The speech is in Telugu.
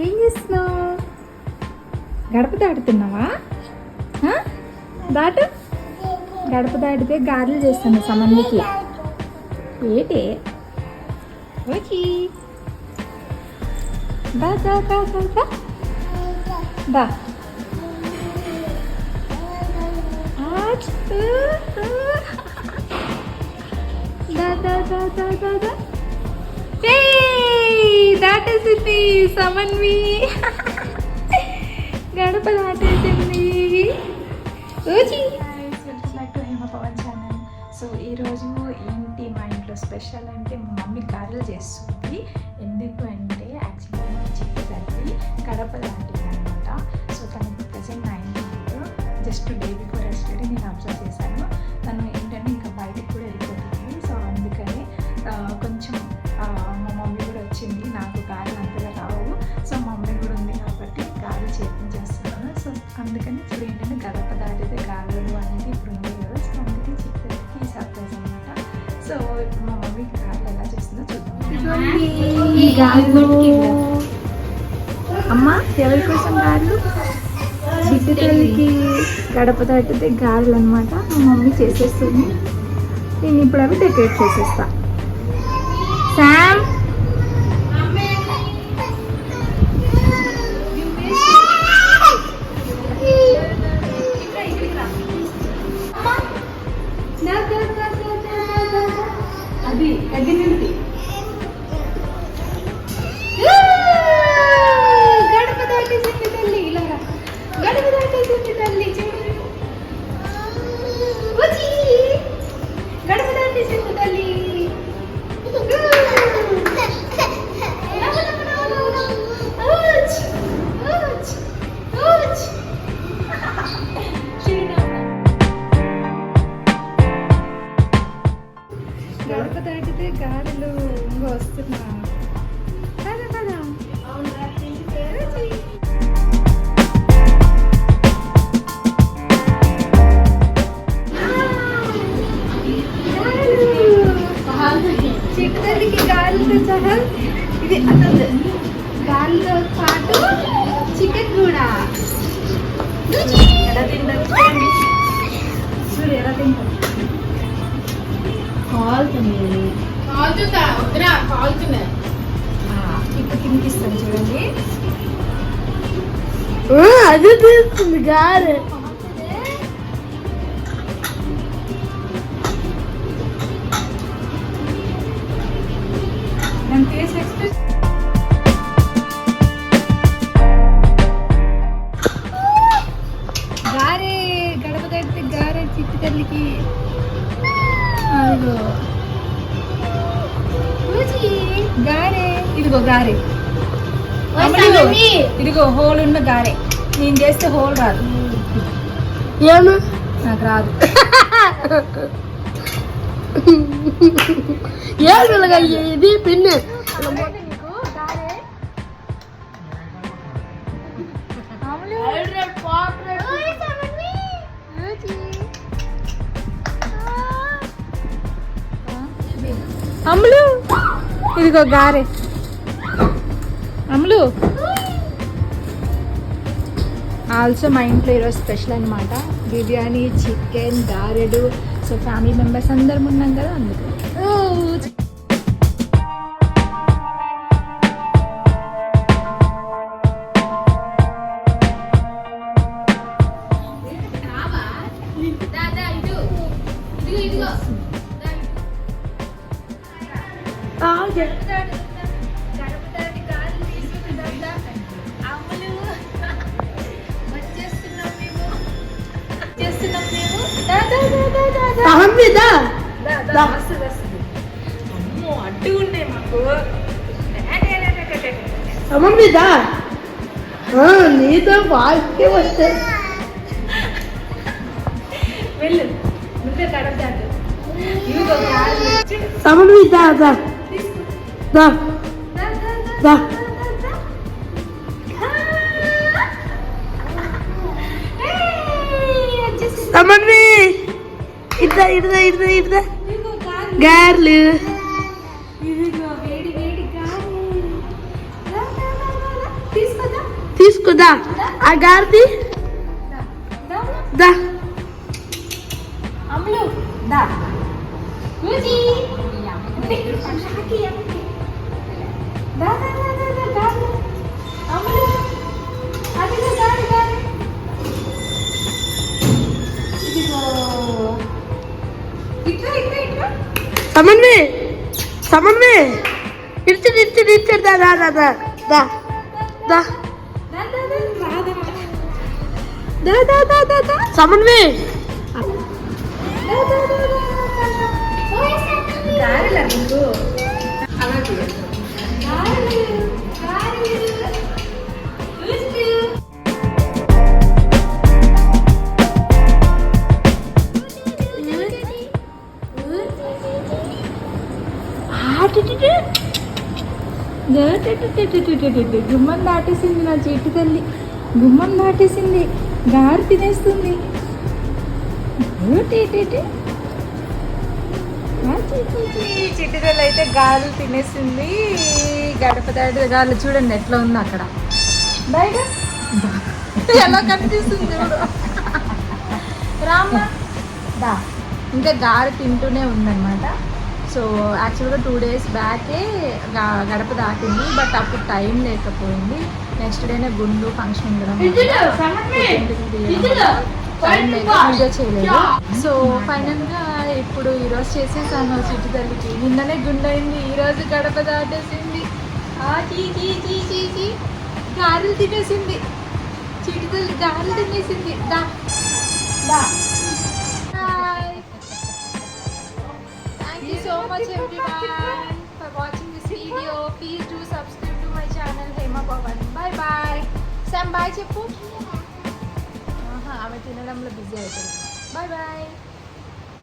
ఏం చేస్తున్నావు? గడప దాటుతున్నావా? ఆ? దాటు. గడప దాటితే గారెలు చేస్తాను సమన్వికి. ఏటే? ఓకే. దా దా దా దా దా. దా. దా దా దా దా దా దా. దాటేసింది సమన్వి. గడప దాటేసింది హేమ పవన్ సో ఈరోజు ఏంటి మా ఇంట్లో స్పెషల్ అంటే మా మమ్మీ గారెలు చేస్తుంది. ఎందుకు అంటే యాక్చువల్గా మా చిట్టి తల్లి కడప లాంటిది అనమాట సో తనకి present nine just day before yesterday నేను అబ్జర్వ్ ఈ అమ్మ ఎవరి కోసం గాజులు చిట్టి గడప దాటితే గాజులు అనమాట మా మమ్మీ చేసేస్తుంది. నేను ఇప్పుడు అవి డెకరేట్ చేసేస్తాను ఇంకో కదా కదా చిట్టలికి గాలితో సహా ఇది గాలితో పాటు చికెన్ కూడా ఎలా తింటారు చూడండి చూడు ఎలా తింటారు వద్దురా ఇప్పుడు చూడండి. అది తీస్తుంది గారె. గారే గడప కడితే గారే చిట్టి తల్లికి అదిగో. గారే. ఇదిగో గారే. ఇదిగో హోల్ ఉన్న గారే. నేను చేస్తే హోల్ రాదు. ఏను నాకు రాదు. ఏనుగా ఇది? పిన్ను. అమ్ములు ఇదిగో గారె. అమ్ములు ఆల్సో మా ఇంట్లో ఈరోజు స్పెషల్ అనమాట బిర్యానీ చికెన్ గారెడు సో ఫ్యామిలీ మెంబర్స్ అందరం ఉన్నాం కదా అందుకు. అహమ్మిదా దా. అమ్మో అడ్డు ఉన్నాయి మాకు. అమ్మమ్మిదా నీతో బాగా వస్తే. వెళ్ళు నువ్వే గడప దాటు ఇదిగో గారెలు వచ్చి అమ్మమ్మిదా దా తీసుకో దా దా, దా, దా, దా. దా, దా. దా. సమన్వి. ఇడ్దా ఇడ్దా ఇడ్దా ఇడ్దా గార్లు. తీసుకోదా ఆ గారిది. దా. అమ్ములు. దా. సమన్వి సమన్వి ఇచ్చి ఇచ్చి ఇచ్చి దా దా దా దా దా దా. దా దా దా దా దా. సమన్వి నీకు గుమ్మం దాటేసింది నా చెట్టు తల్లి. గుమ్మం దాటేసింది. గారు తినేస్తుంది. చిట్టు తల్లి అయితే గాలు తినేసింది. గడప దాటి గాలు చూడండి ఎట్లా ఉంది అక్కడ. బయట? ఎలా కనిపిస్తుంది రామ్మ. దా. ఇంకా గారు తింటూనే ఉందన్నమాట. సో యాక్చువల్గా టూ డేస్ బ్యాకే గడప దాటింది. బట్ అప్పుడు టైం లేకపోయింది. నెక్స్ట్ డేనే గుండు ఫంక్షన్ ఉండడం టైం లేక వీడియో చేయలేదు. సో ఫైనల్గా ఇప్పుడు ఈరోజు చేసేసాను చిట్టు తల్లికి నిన్ననే గుండు అయింది ఈరోజు గడప దాటేసింది ఆ చీ చీ చీ చీ చీ గారెలు తినేసింది చిట్టు తల్లి గారెలు తినేసింది దా దా hi Thank you so much everyone for watching this video. Please do subscribe to my channel Hema Pavan. Bye bye. Sam bye చెప్పు ఆహా, ఆమె తినడంలో బిజీ అవుతుంది బాయ్ బాయ్